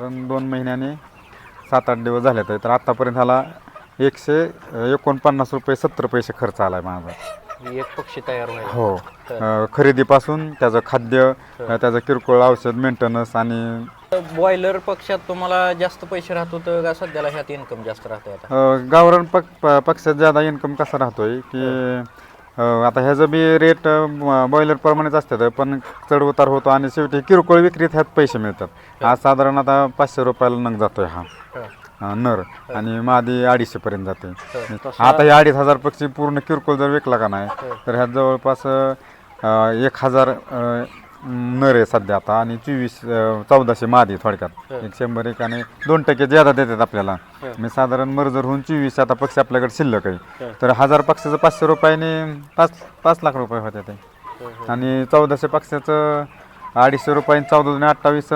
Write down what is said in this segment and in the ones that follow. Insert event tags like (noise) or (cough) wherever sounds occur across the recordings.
कारण दोन महिन्याने सात आठ दिवस झाले तर. तर आत्तापर्यंत ह्याला एकशे एकोणपन्नास रुपये सत्तर पैसे खर्च आला आहे माझा. एक पक्षी तयार व्हायला. हो. अ, खरेदीपासून त्याचं खाद्य अ, त्याचं किरकोळ औषध मेंटेनन्स आणि बॉयलर पक्षात तुम्हाला जास्त पैसे राहत होतं का सध्याला ह्यात इन्कम जास्त आता? अ, गावरान पक प- पक्षात ज्यादा इन्कम कसा राहतोय की आता ह्याचं बी रेट बॉयलर प्रमाणेच असतात पण चढ उतार होतो आणि शेवटी किरकोळ विक्रीत ह्यात पैसे मिळतात. आज साधारण आता पाचशे रुपयाला नग जातोय हा. नर आणि मादी अडीचशे पर्यंत जाते. आता हे अडीच हजार पक्षी पूर्ण किरकोळ जर विकला का नाही तर ह्यात जवळपास एक हजार नर आहे सध्या आता. आणि चोवीस अ, चौदाशे मादी थोडक्यात. एक शंभर एक आणि दोन टक्के ज्यादा देतात आपल्याला. मी साधारण मर्जर होऊन चोवीस आता पक्षी आपल्याकडे शिल्लक आहे. तर हजार पक्षाचं पाचशे रुपयाने पाच पाच लाख रुपये होते ते. आणि चौदाशे पक्षाचं अडीचशे रुपयाने चौदा दोन अठ्ठावीस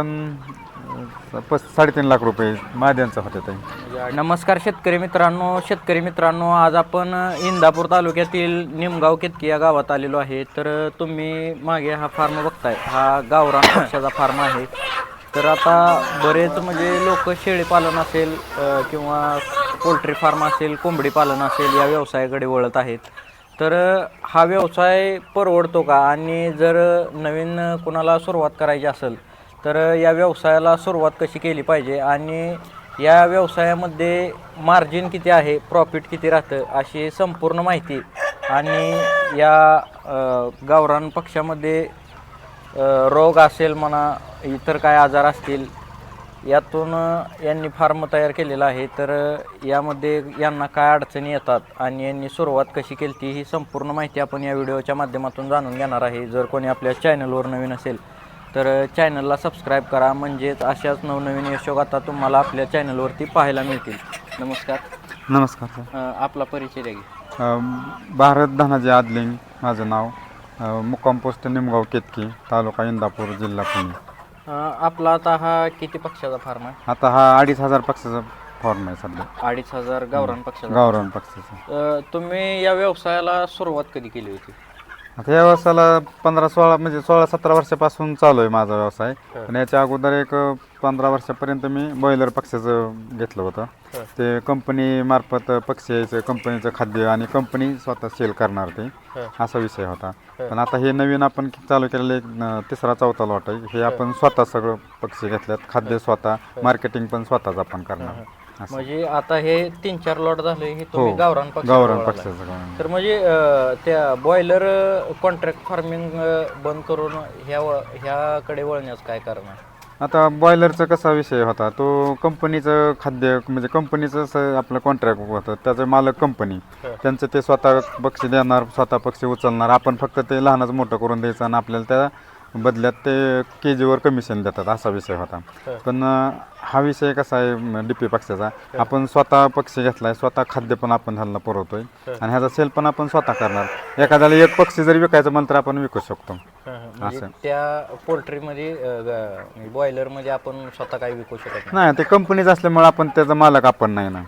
पस साडेतीन लाख रुपये माद्यांचा होते ताई. नमस्कार शेतकरी मित्रांनो शेतकरी मित्रांनो आज आपण इंदापूर तालुक्यातील निमगाव केतकी या गावात आलेलो आहे. तर तुम्ही मागे हा फार्म बघताय. हा गावरान (coughs) पक्षाचा फार्म आहे. तर आता बरेच म्हणजे लोक शेळी पालन असेल अ, किंवा पोल्ट्री फार्म असेल कोंबडी पालन असेल या व्यवसायाकडे वळत आहेत. तर हा व्यवसाय परवडतो का? आणि जर नवीन कुणाला सुरुवात करायची असेल तर या व्यवसायाला सुरुवात कशी केली पाहिजे आणि या व्यवसायामध्ये मार्जिन किती आहे प्रॉफिट किती राहतं अशी संपूर्ण माहिती आणि या गावरान पक्षामध्ये रोग असेल म्हणा इतर काय आजार असतील यातून यांनी फार्म तयार केलेला आहे. तर यामध्ये यांना काय अडचणी येतात आणि यांनी सुरुवात कशी केली ती ही संपूर्ण माहिती आपण या व्हिडिओच्या माध्यमातून जाणून घेणार आहे. जर कोणी आपल्या चॅनलवर नवीन असेल तर चॅनलला सबस्क्राईब करा. म्हणजेच अशाच नवनवीन यशोगाथा तुम्हाला आपल्या चॅनलवरती पाहायला मिळतील. नमस्कार. नमस्कार सर. अ, आपला परिचय द्या की. अ, भारत धनाजी आदलिंग माझं नाव. अ, मुक्काम पोस्ट निमगाव केतकी तालुका इंदापूर जिल्हा पुणे. अ, आपला आता हा किती पक्षाचा फार्म आहे? आता हा अडीच हजार पक्षाचा फॉर्म आहे सध्या. अडीच हजार गावरान पक्षाचा. गावरान पक्षाचा. अ, तुम्ही या व्यवसायाला सुरुवात कधी केली होती? आता या व्यवसायाला पंधरा सोळा म्हणजे सोळा सतरा वर्षापासून चालू आहे माझा व्यवसाय. पण याच्या अगोदर एक पंधरा वर्षापर्यंत मी बॉयलर पक्षाचं घेतलं होतं. ते कंपनी मार्फत पक्षी यायचं कंपनीचं खाद्य आणि कंपनी स्वतः सेल करणार ते. असा विषय होता. पण आता हे नवीन आपण चालू केलेलं एक तिसरा चौथा लॉट आहे. हे आपण स्वतः सगळं पक्षी घेतल्यात. खाद्य स्वतः मार्केटिंग पण स्वतःच आपण करणार. असं. म्हणजे आता हे तीन चार लॉट झाले हे तुम्ही हो. गावरान पक्ष गावरान पक्षाचं गावरान. तर म्हणजे अ, त्या बॉयलर कॉन्ट्रॅक्ट फार्मिंग बंद करून ह्या व- ह्याकडे वळण्याचं काय कारण आहे? आता बॉयलरचा कसा विषय होता? तो कंपनीचं खाद्य म्हणजे कंपनीचं स- आपलं कॉन्ट्रॅक्ट होतं. त्याचं मालक कंपनी त्यांचं ते स्वतः पक्षी देणार स्वतः पक्षी उचलणार. आपण फक्त ते लहानच मोठं करून द्यायचं आणि आपल्याला त्या बदल्यात ते के जीवर कमिशन देतात असा विषय होता. पण अं, हा विषय कसा आहे डी पी पक्षाचा? आपण स्वतः पक्षी घेतलाय स्वतः खाद्य पण आपण ह्याला पुरवतोय. आणि ह्याचा सेल पण आपण स्वतः करणार. एखाद्याला एक पक्षी जरी विकायचं म्हणलं तर आपण विकू शकतो. म्हणजे असं. त्या पोल्ट्रीमध्ये बॉयलरमध्ये आपण स्वतः काही विकू शकत नाही. ते कंपनीच असल्यामुळे आपण त्याचा मालक आपण नाही ना.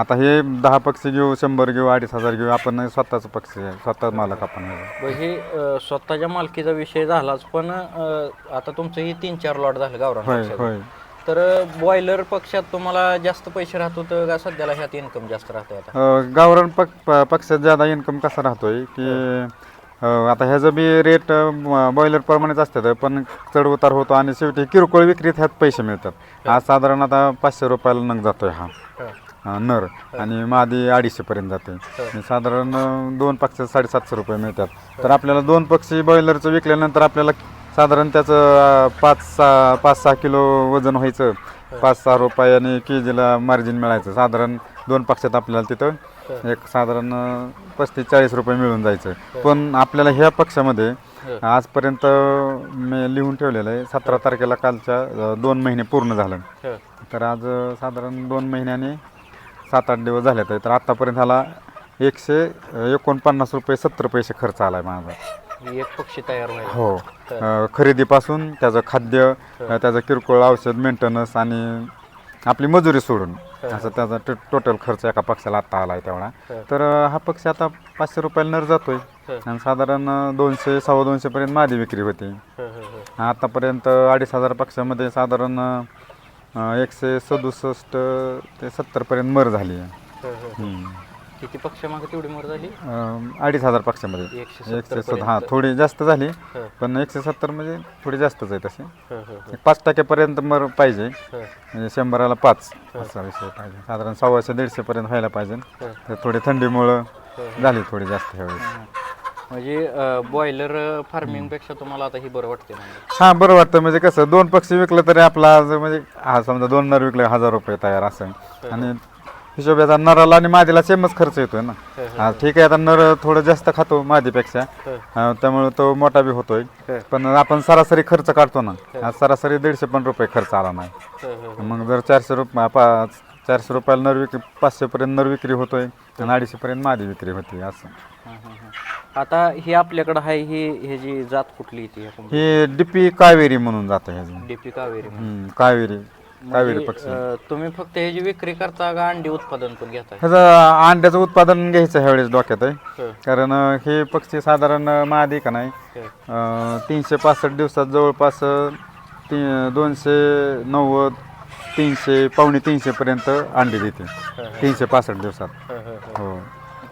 आता हे दहा पक्षी घेऊ शंभर घेऊ अडीच हजार घेऊ आपण स्वतःच पक्षी आहे स्वतः मालक आपण आहे. हे अ, स्वतःच्या मालकीचा विषय झालाच पण अ, आता तुमचं ही तीन चार लॉट झालं गावरान होय पक्षाचं. होय. तर बॉयलर पक्षात तुम्हाला जास्त पैसे राहत होतं का? सध्याला ह्यात इन्कम जास्त राहतंय आता? अं, गावरान पक प- पक्षात ज्यादा इन्कम कसा राहतोय की अं, आता ह्याचं बी रेट बॉयलर प्रमाणेच असतात पण चढ उतार होतो आणि शेवटी किरकोळ विक्रीत ह्यात पैसे मिळतात. आज साधारण आता पाचशे रुपयाला नग जातोय हा. अं, नर आणि मादी अडीचशे पर्यंत जाते. आणि साधारण अं, दोन पक्षात साडेसातशे रुपये मिळतात. तर आपल्याला दोन पक्षी बॉयलरचं विकल्यानंतर आपल्याला साधारण त्याचं पाच सहा पाच सहा किलो वजन व्हायचं. पाच सहा रुपयाने के जीला मार्जिन मिळायचं. साधारण दोन पक्षात आपल्याला तिथं एक साधारण पस्तीस चाळीस रुपये मिळून जायचं. पण आपल्याला ह्या पक्षामध्ये आजपर्यंत मी लिहून ठेवलेलं आहे सतरा तारखेला कालच्या दोन महिने पूर्ण झालं. तर आज साधारण दोन महिन्याने सात आठ दिवस झाले तर आत्तापर्यंत ह्याला एकशे एकोणपन्नास रुपये सत्तर पैसे खर्च आला आहे माझा. एक पक्षी तयार व्हायला हो. अं, खरेदीपासून त्याचं खाद्य अं, त्याचं किरकोळ औषध मेंटेनन्स आणि आपली मजुरी सोडून असं त्याचा टो- टोटल खर्च एका पक्षाला आत्ता आला आहे तेवढा. तर अं, हा पक्षी आता पाचशे रुपयाला नर जातोय. आणि साधारण अं, दोनशे सव्वा दोनशेपर्यंत माझी विक्री होती. आतापर्यंत अडीच हजार पक्षामध्ये साधारण अं, एकशे सदुसष्ट ते सत्तरपर्यंत मर झाली आहे. हम्म. किती पक्ष मागे तेवढी मर झाली? अं, अडीच हजार पक्षामध्ये. एकशे एकशे सत्तर हां थोडी जास्त झाली हं. पण एकशे सत्तर म्हणजे थोडी जास्तच आहे हं, हं, हं, एक पाच टक्क्यापर्यंत मर पाहिजे. हं, म्हणजे शंभराला पाच असा विषय पाहिजे. साधारण सव्वाशे दीडशेपर्यंत व्हायला पाहिजे. हं. तर थोडी थंडीमुळं झाली थोडी जास्त ह्यावेळेस हं. म्हणजे बॉयलर फार्मिंगपेक्षा तुम्हाला आता ही बरं वाटते म्हणजे हां बरं वाटतं. म्हणजे कसं दोन पक्षी विकलं तरी आपला आज म्हणजे हा समजा दोन नर विकले हजार रुपये तयार असं आणि हिशोबाचा नराला आणि मादीला सेमच खर्च येतोय ना. हा ठीक आहे आता नर थोडं जास्त खातो मादीपेक्षा. त्यामुळे तो मोठा बी होतोय. पण आपण सरासरी खर्च काढतो ना. आज सरासरी दीडशे पण रुपये खर्च आला नाही. मग जर चारशे रुपये पाच चारशे रुपयाला नर विक्री पाचशेपर्यंत नर विक्री होतोय आणि अडीचशेपर्यंत मादी विक्री होती असं. आता ही आपल्याकडं आहे ही हे जी जात कुठली ती? हे डीपी कावेरी म्हणून जातं ह्याची डीपी कावेरी हम्म, कावेरी. म्हणजे, पक्षी अं, तुम्ही फक्त ह्याची विक्री करता का अंडी उत्पादन पण घेताय? ह्याचं अंड्याचं उत्पादन घ्यायचं ह्यावेळेस डोक्यात आहे. हं, कारण अं, हे पक्षी साधारण मादी का नाही? हं, अं, तीनशे पासष्ट दिवसात जवळपास अं, ती दोनशे नव्वद तीनशे पावणे तीनशेपर्यंत अंडी देते. तीनशे पासष्ट दिवसात. हो.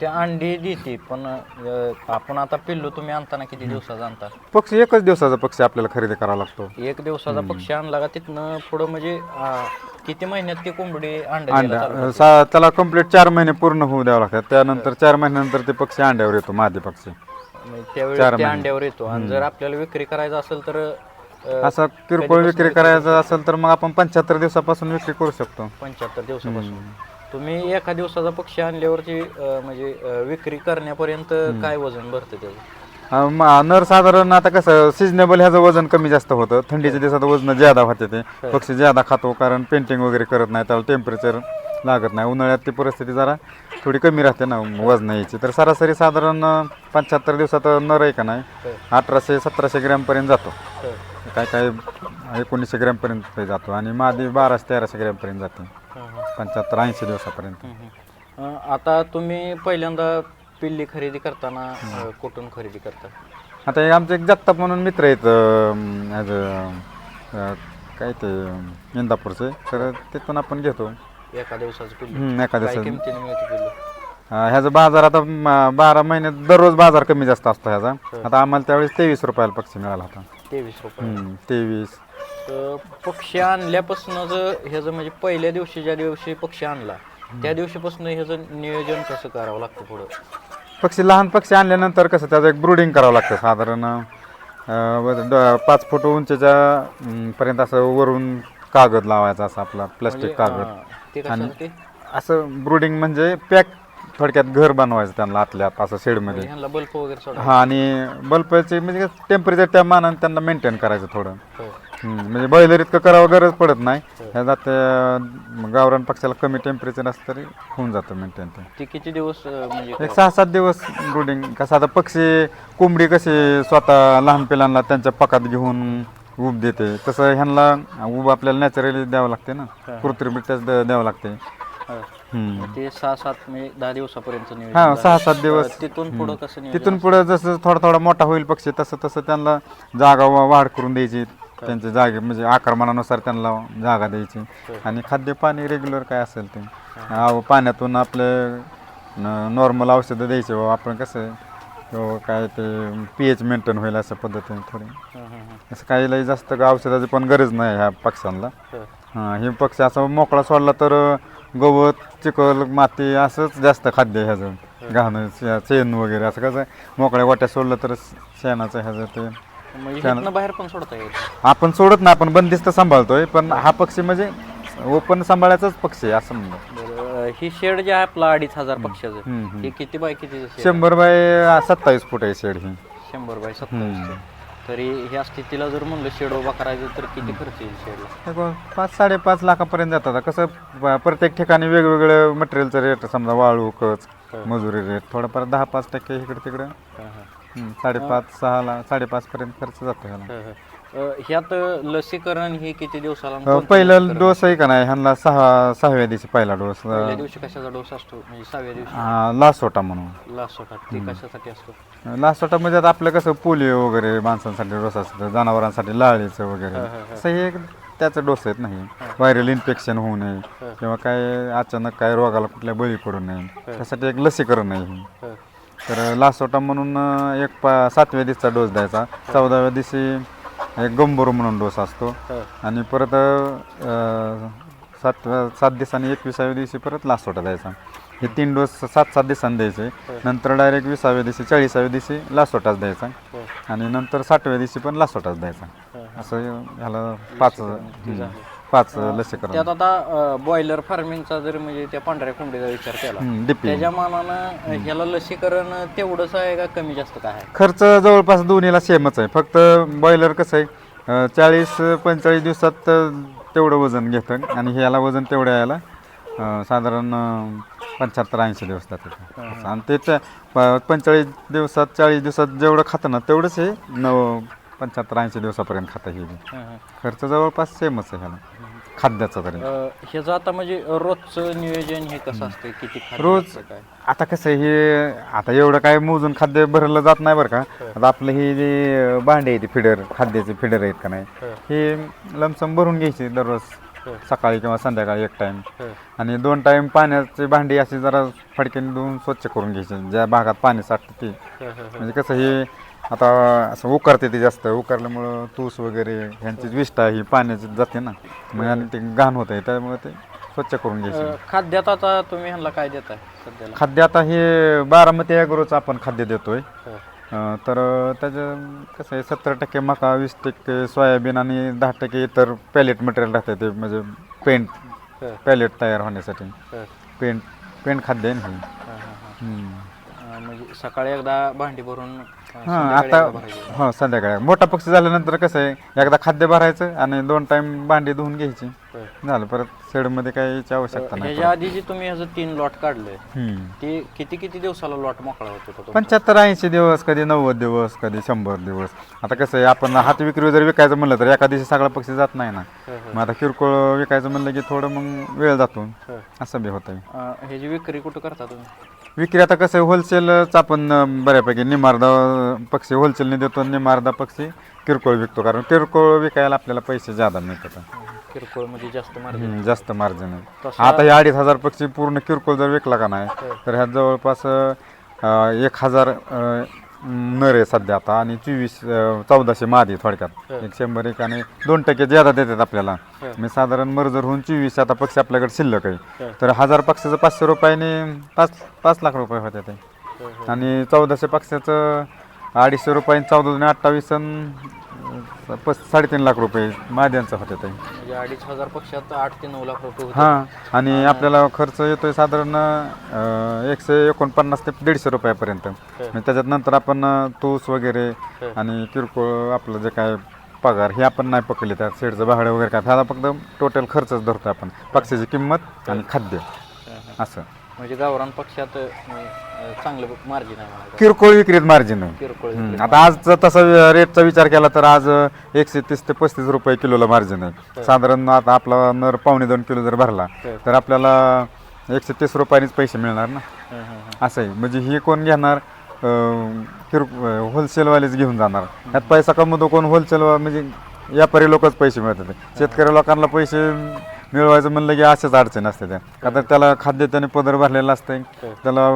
ते अंडी देते पण अं, आपण आता पिल्लू तुम्ही आणताना किती दिवसाचा आणता पक्षी एकच दिवसाचा पक्षी आपल्याला खरेदी करावा लागतो. एक दिवसाचा पक्षी आणला का तिथनं पुढं म्हणजे अं, किती महिन्यात ती कोंबडी अंडा अंड्या द्यायला चालू अं, सा- त्याला कंप्लीट चार महिने पूर्ण होऊ द्यावं लागतात. त्यानंतर चार महिन्यानंतर ते पक्षी अंड्यावर येतो मादी पक्षी? म्हणजे त्यावेळी ते. अंड्यावर येतो. आणि जर आपल्याला विक्री करायचं असेल तर अं, असं किरकोळ विक्री करायचं असेल तर मग आपण पंच्याहत्तर दिवसापासून विक्री करू शकतो. पंच्याहत्तर दिवसापासून. तुम्ही एका दिवसाचा पक्षी आणल्यावरती अं, म्हणजे अं, विक्री करण्यापर्यंत काय वजन भरतं त्याचं? नर साधारण आता कसं सिजनेबल ह्याचं वजन कमी जास्त होतं. थंडीच्या दिवसात वजन ज्यादा होते ते. पक्षी ज्यादा खातो कारण पेंटिंग वगैरे करत नाही त्याला टेम्परेचर लागत नाही. उन्हाळ्यात ती परिस्थिती जरा थोडी कमी राहते ना वजन यायची. तर सरासरी साधारण पंच्याहत्तर दिवसात नर आहे का नाही अठराशे सतराशे ग्रॅमपर्यंत जातो. काय काय एकोणीसशे ग्रॅमपर्यंत जातो आणि मादी बाराशे तेराशे ग्रॅमपर्यंत जाते. पंच्याहत्तर ऐंशी दिवसापर्यंत अं, आता तुम्ही पहिल्यांदा पिल्ली खरेदी करताना अं, कुठून खरेदी करता? आता हे आमचे एक जगताप म्हणून मित्र आहेत अं, अं, काय ते अं, इंदापूरचे. तर तिथून आपण घेतो. एका दिवसाचं पिल्लू. हम्म, एका काय दिवसात किमतीने मिळते पिल्लू? अं, ह्याचा बाजार आता म- बारा महिन्यात दररोज बाजार कमी जास्त असतो ह्याचा. आता आम्हाला त्यावेळेस तेवीस रुपयाला पक्षी मिळाला होता. तेवीस रुपये हम्म, तेवीस. तर पक्षी आणल्यापासूनच ह्याचं म्हणजे पहिल्या दिवशी ज्या दिवशी पक्षी आणला त्या दिवशीपासून ह्याचं नियोजन कसं करावं लागतं पुढं? पक्षी लहान पक्षी आणल्यानंतर कसं त्याचं एक ब्रुडिंग करावं लागतं साधारण अं, व- ड- पाच फूट उंचीच्या अं, पर्यंत असं वरून कागद लावायचा असा आपला प्लास्टिक कागद. हां, ते कशासाठी? असं ब्रुडिंग म्हणजे पॅक थोडक्यात घर बनवायचं त्यांना आतल्या आत असं शेडमध्ये ह्यांना बल्ब वगैरे सोडा हा आणि बल्बचे म्हणजे टेम्परेचर त्या मानाने त्यांना मेंटेन करायचं थोडं. हो. हम्म, म्हणजे बॉयलर इतकं करावं गरज पडत नाही. ह्या जाते गावरान पक्षाला कमी टेम्परेचर असतं तरी होऊन जातं मेंटेन ते. ते किती दिवस अं, म्हणजे एक सहा सात दिवस ब्रुडिंग कसं आता पक्षी कोंबडी कशी स्वतः लहान पिलांना त्यांच्या पकात घेऊन ऊब देते. तसं ह्यांना ऊब आपल्याला नॅचरली द्यावं लागते ना. कृत्रिमरित्याच द- द्यावं लागते. हां. हम्म. ते सहा सात म्हणजे दहा दिवसापर्यंत नियोजन हा. सहा सात दिवस. अं, तिथून पुढं कसं नियोजन तिथून पुढे जसं थोडा थोडा मोठा होईल पक्षी तसं तसं त्यांना जागा वा- वाढ करून द्यायची. त्यांच्या जागे म्हणजे आकारमानानुसार त्यांना जागा द्यायची. आणि खाद्य पाणी रेग्युलर काय असेल ते. आव- पाण्यातून आपले नॉर्मल औषधं द्यायचे. बाबा आपण कसं किंवा काय ते पी एच मेंटेन होईल अशा पद्धतीने थोडी. हं, हं, हं. असं काही लई जास्त का औषधाची पण गरज नाही ह्या पक्ष्यांना. हं. हां हे पक्षी असं मोकळा सोडला तर गवत चिखल माती असंच जास्त खाद्य ह्याचं. घाणं शे- शेण वगैरे असं कसं मोकळ्या वाट्या सोडलं तर शेणाचं ह्याचं ते म्हणजे इथनं बाहेर पण सोडता येईल. आपण सोडत नाही आपण बंदिस्त सांभाळतोय पण हा पक्षी म्हणजे ओपन सांभाळायचाच पक्षी आहे असं बरं अं, ही शेड जे आहे आपला अडीच हजार पक्षाचं हम्म. हे किती बाय किती शंभर बाय सत्तावीस फूट आहे शेड ही. शंभर बाय सत्तावीस तरी ह्या स्थितीला जर म्हणलं शेड उभा करायचं तर किती खर्च येईल शेडला? हे बघ, पाच साडेपाच लाखापर्यंत जातात. कसं प्रत्येक ठिकाणी वेगवेगळं मटेरियलचं रेट समजा वाळू कच मजुरी रेट थोडंफार दहा पाच टक्के इकडे तिकडं. साडेपाच सहा ला साडेपाच पर्यंत खर्च जातो ह्याला. अं, ह्यात लसीकरण ही किती दिवसाला आणि अं, कोणत्या पहिला डोस आहे का नाही? ह्यांना सहा सहाव्या दिवशी पहिला डोस पहिल्या दिवशी कशाचा डोस असतो? म्हणजे सहाव्या दिवशी? लासोटा म्हणून. लास्ट ते कशासाठी असतो? लासोटा म्हणजे आता आपलं कसं पोलिओ वगैरे माणसांसाठी डोस असतं जनावरांसाठी लाळीचं वगैरे. असं हे एक त्याचं डोस आहेत नाही व्हायरल इन्फेक्शन होऊ नये किंवा काय अचानक काय रोगाला कुठल्या बळी पडू नये. त्यासाठी एक लसीकरण आहे हे. हं. तर लासोटा म्हणून एक पा सातव्या दिवसाचा डोस द्यायचा. चौदाव्या दिवशी एक गंभूर म्हणून डोस असतो. आणि परत सातव्या सात दिवसांनी एकविसाव्या दिवशी परत लासोटा द्यायचा. हे तीन डोस सात सात दिवसांनी द्यायचे. नंतर डायरेक्ट विसाव्या दिवशी चाळीसाव्या दिवशी लासोटाच द्यायचा. आणि नंतर साठव्या दिवशी पण लासोटाच द्यायचा. असं ह्याला पाच पाच लसीकरण त्यात आता बॉयलर फार्मिंगचा जर म्हणजे त्या पांढऱ्या कोंबडीचा विचार केला त्याच्या मानानं ह्याला लसीकरण तेवढंच आहे का कमी जास्त काय आहे खर्च जवळपास दोन्हीला सेमच आहे फक्त बॉयलर कसं आहे चाळीस पंचेचाळीस दिवसात अं, तेवढं वजन घेतं आणि ह्याला वजन तेवढं यायला अं, साधारण पंच्याहत्तर ऐंशी दिवस जातात. आणि ते प- पंचेचाळीस दिवसात चाळीस दिवसात जेवढं खातं ना तेवढंच हे नव पंच्याहत्तर ऐंशी दिवसापर्यंत खातं हे बी. हं, हं. खर्च जवळपास सेमच आहे ह्याला खाद्याचा तरी. ह्याचं आता म्हणजे रोजचं नियोजन हे कसं असतं? किती खाद्य रोज असतं काय? आता कसं आहे हे आता एवढं काय मोजून खाद्य भरलं जात नाही बरं का. आता आपलं हे जे भांडे आहे ते फिडर खाद्याचे फिडर आहेत का नाही हे. लमसम भरून घ्यायचे दररोज सकाळी किंवा संध्याकाळी एक टाइम आणि दोन टाइम पाण्याची भांडी अशी जरा फडक्याने धुवून स्वच्छ करून घ्यायची. ज्या भागात पाणी साठतं ते. म्हणजे कसं हे आता असं उकारते ते जास्त उकारल्यामुळं तूस वगैरे ह्यांची विष्ठा ही पाण्याची जाते ना मग आणि ते घाण होत आहे त्यामुळे ते स्वच्छ करून घ्यायचे खाद्यात आता तुम्ही ह्यांना काय देताय सध्याला खाद्य आता हे बारामती ॲग्रोचं आपण खाद्य देतोय हं. अं, तर त्याचं कसं आहे सत्तर टक्के मका वीस टक्के सोयाबीन आणि दहा टक्के इतर पॅलेट मटेरियल राहतं ते म्हणजे पेंट हं. पॅलेट तयार होण्यासाठी हं. पेंट पेंट खाद्य आहे ना हे. हं, हं, हं. हम्म. सकाळी एकदा भांडी भरून हां संध्याकाळी आता एकदा भरायची. हो संध्याकाळी मोठा पक्षी झाल्यानंतर कसं आहे एकदा खाद्य भरायचं आणि दोन टाइम भांडी धुवून घ्यायची हं. झालं परत शेडमध्ये काही याची आवश्यकता नाही ह्याच्या आधी जे तुम्ही ह्याचं तीन लॉट काढले हम्म. ते किती किती दिवसाला लॉट मोकळा होतो तो तुमचा? पंच्याहत्तर ऐंशी दिवस कधी नव्वद दिवस कधी शंभर दिवस आता कसं आहे आपण हात विक्री जर विकायचं म्हणलं तर एका दिवशी सगळा पक्षी जात नाही ना हं, हं. मग आता किरकोळ विकायचं म्हणलं की थोडं मग वेळ जातो हं. असं बी होतं अं, ह्याची विक्री कुठं करता तुम्ही विक्री आता कसं आहे होलसेलच आपण अं, बऱ्यापैकी निमार्दा पक्षी होलसेलने देतो निमार्दा पक्षी किरकोळ विकतो. कारण किरकोळ विकायला आपल्याला पैसे जादा मिळतात. किरकोळमध्ये जास्त मार्जिन हम्म, जास्त मार्जिन आहे तसा- आता हे अडीच हजार पक्षी पूर्ण किरकोळ जर विकला का नाही तर ह्यात जवळपास अं, एक हजार अं, नर आहे सध्या आता आणि चोवीस चौदाशे मादी थोडक्यात. एक शंभर एक आणि दोन टक्के ज्यादा देतात आपल्याला. मी साधारण मर्जर होऊन चोवीस आता पक्षी आपल्याकडे शिल्लक आहे. तर हजार पक्षाचं पाचशे रुपयाने पाच पाच लाख रुपये होते ते. आणि चौदाशे पक्षाचं अडीचशे रुपयाने चौदा अठ्ठावीस साडेतीन लाख रुपये माद्यांचं होते ते. म्हणजे अडीच हजार पक्षात आठ ते नऊ लाख रुपये हां आणि आपल्याला खर्च येतोय साधारण अं, एकशे एकोणपन्नास ते दीडशे रुपयापर्यंत. म्हणजे त्याच्यात नंतर आपण अं, तूस वगैरे आणि किरकोळ आपलं जे काय पगार हे आपण नाही पकडले. त्यात शेडचं भाडं वगैरे काय त्याला फक्त टोटल खर्चच धरतो आपण. पक्षाची किंमत आणि खाद्य. असं. म्हणजे गावरान पक्षात अं, चांगलं मार्जिन आहे मला. किरकोळ विक्रीत मार्जिन किरकोळ आता आज तसा रेटचा विचार केला तर आज अ, एकशे तीस ते पस्तीस रुपये किलोला मार्जिन आहे. साधारण आता आपला नर पावणे दोन किलो जर भरला तर. आपल्याला एकशे तीस रुपयानेच पैसे मिळणार ना. हं, हं, हं. असं आहे म्हणजे हे कोण घेणार? अ, किर होलसेलवालेच घेऊन जाणार. यात पैसा कमवतो कोण होलसेल म्हणजे व्यापारी लोकच पैसे मिळतात. शेतकरी लोकांना पैसे मिळवायचं म्हणलं की अशाच अडचण असते त्या. तर त्याला खाद्य त्याने पदर भरलेलं असतंय. त्याला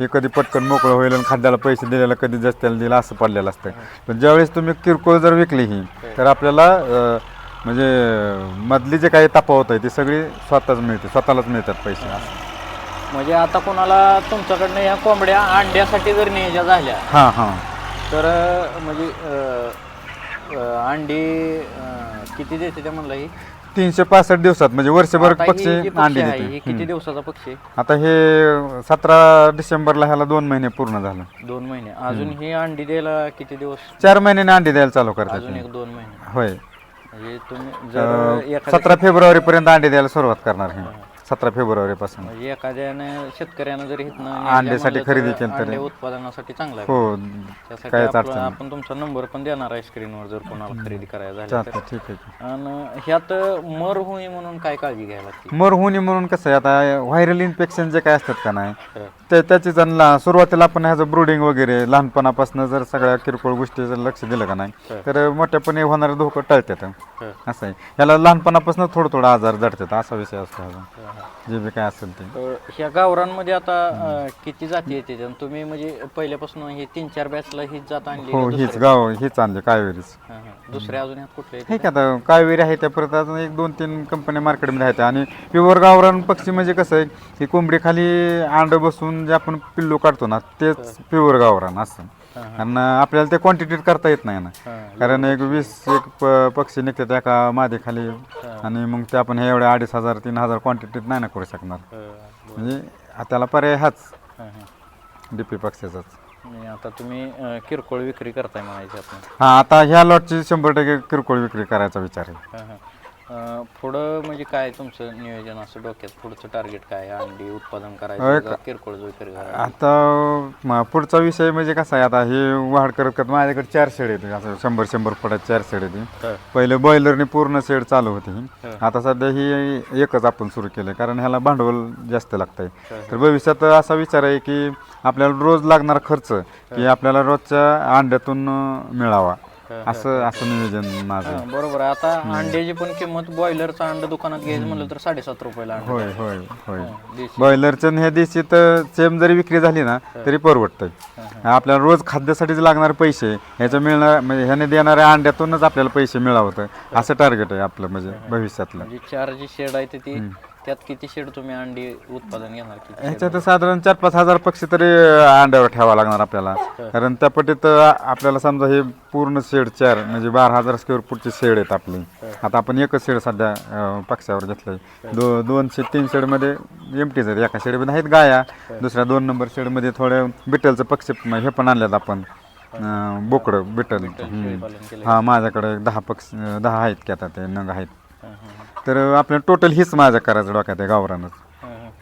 हे कधी पटकन मोकळं होईल आणि खाद्याला पैसे दिलेला कधी जास्त त्याला दिला असं पडलेलं असतं पण ज्यावेळेस तुम्ही किरकोळ जर विकली ही तर आपल्याला म्हणजे मधली जे काही तफावत आहे ती सगळी स्वतःच मिळते स्वतःलाच मिळतात पैसे असं. म्हणजे आता कोणाला तुमच्याकडनं ह्या कोंबड्या अंड्यासाठी जर न्यायच्या झाल्या हां हां. तर म्हणजे अं, अं, अंडी अं, किती देते त्या म्हणलं ही? तीनशे पासष्ट दिवसात म्हणजे वर्षभर आता ही पक्षी जी अंडी पक्षी आहे देते किती दिवसाचा पक्षी आहे? आता हे सतरा डिसेंबरला ह्याला दोन महिने पूर्ण झालं. दोन महिने. अजून ही अंडी द्यायला किती दिवस? चार महिन्याने अंडी द्यायला चालू करतात अजून एक दोन महिने. होय. म्हणजे तुम्ही जर एखाद्या सतरा फेब्रुवारी पर्यंत अंडी द्यायला सुरुवात करणार हे. सतरा फेब्रुवारीपासून म्हणजे एखाद्याने शेतकऱ्यानं जर इथनं अंड्यासाठी खरेदी केली तरी- अंडे उत्पादनासाठी चांगला आहे हो त्यासाठी काहीच आपलं- अडचण नाही. आपण तुमचा नंबर पण देणार आहे स्क्रीनवर जर कोणाला खरेदी करायला झाली चालतं ठीक आहे आणि ह्यात मर होई म्हणून काय काळजी घ्यायला लागते मर होणे म्हणून कसं आहे आता व्हायरल इन्फेक्शन जे काय असतात का नाही हं. ते त्याची जण ला- सुरुवातीला आपण ह्याचं ब्रुडिंग वगैरे लहानपणापासून जर सगळ्या किरकोळ गोष्टी जर लक्ष दिलं का नाही. तर मोठ्यापणे होणारे धोकं टळतात हं. असं आहे याला लहानपणापासून थोडं थोडं आजार जडतात असा विषय असतो ह्याचा. जे बी काय असेल ते अ, ह्या गावरांमध्ये आता अ, किती जाती येते आणि तुम्ही म्हणजे पहिल्यापासून हे तीन चार बॅचला हीच जात आणली हो हीच? गाव हीच आणली कावेरीच हं, हं. दुसऱ्या अजून ह्यात कुठले येते? आहे आता कावेरी आहे त्या परत अजून एक दोन तीन कंपन्या मार्केटमध्ये आहेत आणि प्युअर गावरान पक्षी म्हणजे कसं आहे की कोंबडी खाली अंड बसून जे आपण पिल्लू काढतो ना तेच प्युअर गावरान असं हं, हं. आणि आपल्याला ते क्वांटिटीत करता येत नाही ना. कारण एक वीस एक प- पक्षी निघतात एका मादीखाली आणि मग ते आपण हे एवढ्या अडीच हजार तीन हजार क्वांटिटीत नाही ना करू शकणार. म्हणजे त्याला पर्याय हाच. डीपी पक्षाचाच. आणि आता तुम्ही अ, किरकोळ विक्री करताय म्हणायची आपण. हा आता ह्या लॉटची शंभर टक्के किरकोळ विक्री करायचा विचार आहे. हं, हं. पुढं म्हणजे काय तुमचं नियोजन असं डोक्यात? पुढचं टार्गेट काय? अंडी उत्पादन करायचं का किरकोळ करायची आता म- पुढचा विषय म्हणजे कसा आहे आता हे वाढ करत करत माझ्याकडे चार शेड येते असं शंभर शंभर फुटात चार शेड येते. पहिले बॉयलरने पूर्ण शेड चालू होती. आता सध्या ही एकच आपण सुरू केलं कारण ह्याला भांडवल जास्त लागतंय. तर भविष्यात असा विचार आहे की आपल्याला रोज लागणारा खर्च की आपल्याला रोजच्या अंड्यातून अं, मिळावा. असं असं नियोजन माझं. बरोबर आता अंड्याची पण किंमत बॉयलरचं अंड दुकानात घ्यायचं म्हणलं तर साडेसात रुपयाला अंड. होय होय होय. देशी. बॉयलरचं ह्या देशी तर सेम जरी विक्री झाली ना तरी परवडतंय. आपल्याला रोज खाद्यासाठीच लागणारे पैसे ह्याच्या मिळणार म्हणजे ह्याने देणाऱ्या अंड्यातूनच आपल्याला पैसे मिळावतं असं टार्गेट आहे आपलं म्हणजे भविष्यातलं. म्हणजे चार जी शेड आहे ते ती त्यात किती शेड तुम्ही अंडी उत्पादन घेणार? किती shed? ह्याच्यात साधारण चार पाच हजार पक्षी तरी अंड्यावर ठेवावं लागणार आपल्याला. कारण त्या पटीत आपल्याला समजा हे पूर्ण शेड चार म्हणजे बारा हजार स्क्वेअर फूटची शेड आहेत आपली. आता आपण एकच शेड सध्या अं, पक्षावर घेतलंय. दो दोनशे तीन शेडमध्ये एमटीच आहेत. एका शेडमध्ये आहेत गाया दुसऱ्या दोन नंबर शेडमध्ये थोडे बिटलचं पक्षी हे पण आणल्यात आपण. अं, बोकडं बिटल. हा. माझ्याकडे एक दहा पक्षी दहा आहेत की आता ते नग आहेत. हं, हं, तर आपल्या टोटल हीच माझ्या करायचं डोक्यात आहे गावरानच.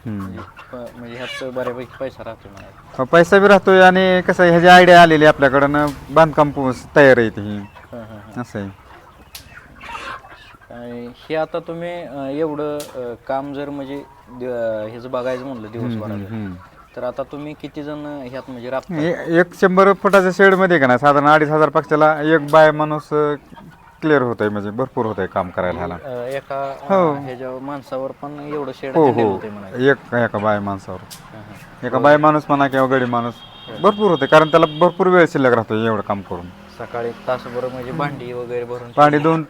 हम्म. म्हणजे म्हणजे ह्यात बऱ्यापैकी पैसा राहतो मला पैसा बी राहतोय आणि कसं आहे, ह्याची आयडिया आलेली आपल्याकडं बांधकाम पू- तयार आहे ती हं. असं आहे आणि हे आता तुम्ही अं, एवढं अं, काम जर म्हणजे दि- अं, ह्याचं बघायचं म्हणलं दिवसभरात हम्म. तर आता तुम्ही किती जण ह्यात म्हणजे राबता ए- एक शंभर फुटाच्या शेडमध्ये का ना साधारण अडीच हजार पक्षाला एक बाय माणूस क्लिअर होत आहे म्हणजे भरपूर होत आहे काम करायला ह्याला. अं, एका अं, ह्याच्या माणसावर पण एवढं शेड हो हो. होते म्हणायचं. एक एका बाय माणसावर. हं, हं. एका बाय माणूस म्हणा किंवा गडी माणूस भरपूर होते कारण त्याला भरपूर वेळ शिल्लक राहतो एवढं काम करून. सकाळी तासभर म्हणजे भांडी वगैरे भरून पाणी दोन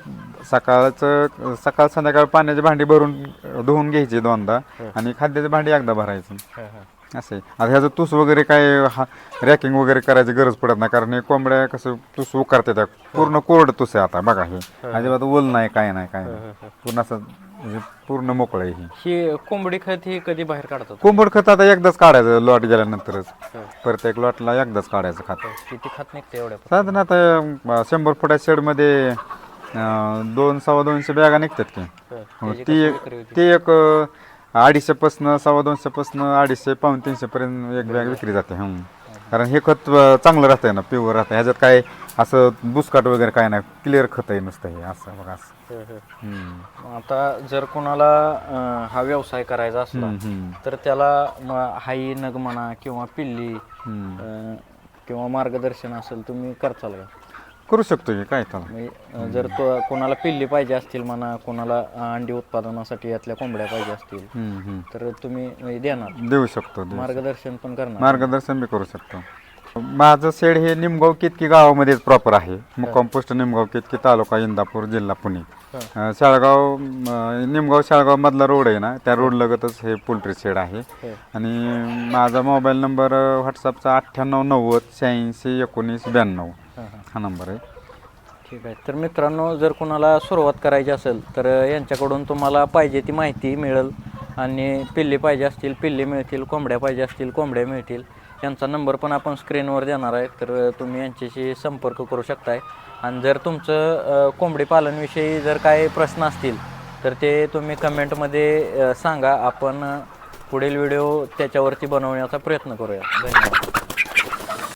सकाळचं सकाळ संध्याकाळ पाण्याची भांडी भरून धुवून घ्यायची दोनदा आणि खाद्याची भांडी एकदा भरायची. असं आहे आता ह्याचं तूस वगैरे काय हा रॅकिंग वगैरे करायची गरज पडत नाही कारण हे कोंबड्या कसं तूस उकारते त्या पूर्ण कोरड तूस आहे आता बघा हे. अजिबात ओल नाही काय नाही काय नाही. पूर्ण असं म्हणजे पूर्ण मोकळं आहे ही. कोंबडी खत ही कधी बाहेर काढतात? कोंबड खत आता एकदाच काढायचं लॉट गेल्यानंतरच. प्रत्येक लॉटला एकदाच काढायचं खात. किती खत निघते एवढ्या साधारण आता शंभर फुटा शेडमध्ये अं, दोन सव्वा दोनशे बॅगा निघतात की हो, त्याची ती कशी एक विक्री होती? ती एक अं, अडीचशेपासनं सव्वा दोनशेपासनं अडीचशे पाऊन तीनशेपर्यंत एक बॅग विक्री जाते हं. कारण हे खत अं, चांगलं राहतंय ना प्युअर राहतं ह्याच्यात काय असं बुसकाट वगैरे काय नाही क्लिअर खत आहे नुसतं हे असं बघा असं हं, हं. हं. आता जर कोणाला अं, हा व्यवसाय करायचा असला हं, हं. तर त्याला म- हाई नग म्हणा किंवा पिल्ली हं. अं, किंवा मार्गदर्शन असेल तुम्ही करचाल का करू शकतो की काय त्याला? म्हणजे अं, जर तो कोणाला पिल्ली पाहिजे असतील म्हणा कोणाला अं, अंडी उत्पादनासाठी यातल्या कोंबड्या पाहिजे असतील. तर तुम्ही म्हणजे देणार. देऊ शकतो देऊ मार्गदर्शन पण करणार. मार्गदर्शन बी करू शकतो. माझं शेड हे निमगाव केतकी गावामध्येच प्रॉपर आहे. मुक्काम पोस्ट निमगाव केतकी तालुका इंदापूर जिल्हा पुणे. अं, शाळगाव अं, निमगाव शाळगाव मधला रोड आहे ना त्या रोड लगतच हे पोल्ट्री शेड आहे. आणि माझा मोबाईल नंबर व्हॉट्सअपचा अठ्ठ्याण्णव नव्वद शहाऐंशी एकोणीस ब्याण्णव. हां हां हा नंबर आहे. ठीक आहे. तर मित्रांनो जर कोणाला सुरुवात करायची असेल तर यांच्याकडून तुम्हाला पाहिजे ती माहिती मिळेल आणि पिल्ले पाहिजे असतील पिल्ले मिळतील कोंबड्या पाहिजे असतील कोंबड्या मिळतील यांचा नंबर पण आपण स्क्रीनवर देणार आहे. तर तुम्ही यांच्याशी संपर्क करू शकताय. आणि जर तुमचं कोंबडी पालनविषयी जर काही प्रश्न असतील तर ते तुम्ही कमेंटमध्ये सांगा. आपण पुढील व्हिडिओ त्याच्यावरती बनवण्याचा प्रयत्न करूया. धन्यवाद.